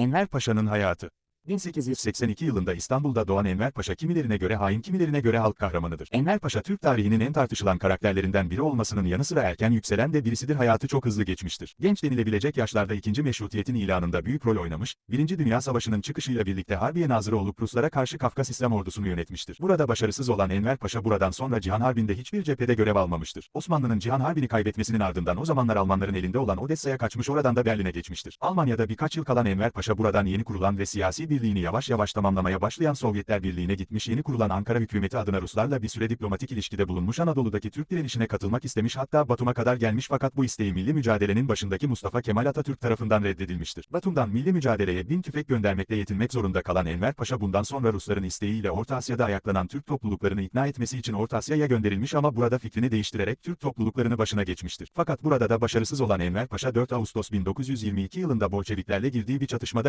Enver Paşa'nın hayatı 1882 yılında İstanbul'da doğan Enver Paşa kimilerine göre hain kimilerine göre halk kahramanıdır. Enver Paşa Türk tarihinin en tartışılan karakterlerinden biri olmasının yanı sıra erken yükselen de birisidir hayatı çok hızlı geçmiştir. Genç denilebilecek yaşlarda 2. Meşrutiyet'in ilanında büyük rol oynamış, 1. Dünya Savaşı'nın çıkışıyla birlikte Harbiye Nazırı olup Ruslara karşı Kafkas İslam ordusunu yönetmiştir. Burada başarısız olan Enver Paşa buradan sonra Cihan Harbi'nde hiçbir cephede görev almamıştır. Osmanlı'nın Cihan Harbi'ni kaybetmesinin ardından o zamanlar Almanların elinde olan Odessa'ya kaçmış oradan da Berlin'e geçmiştir. Almanya'da birkaç yıl kalan Enver Paşa buradan yeni kurulan ve siyasi birliğini yavaş yavaş tamamlamaya başlayan Sovyetler Birliği'ne gitmiş yeni kurulan Ankara hükümeti adına Ruslarla bir süre diplomatik ilişkide bulunmuş Anadolu'daki Türk direnişine katılmak istemiş hatta Batum'a kadar gelmiş fakat bu isteği milli mücadelenin başındaki Mustafa Kemal Atatürk tarafından reddedilmiştir. Batum'dan milli mücadeleye bin tüfek göndermekle yetinmek zorunda kalan Enver Paşa bundan sonra Rusların isteğiyle Orta Asya'da ayaklanan Türk topluluklarını ikna etmesi için Orta Asya'ya gönderilmiş ama burada fikrini değiştirerek Türk topluluklarını başına geçmiştir. Fakat burada da başarısız olan Enver Paşa 4 Ağustos 1922 yılında Bolşeviklerle girdiği bir çatışmada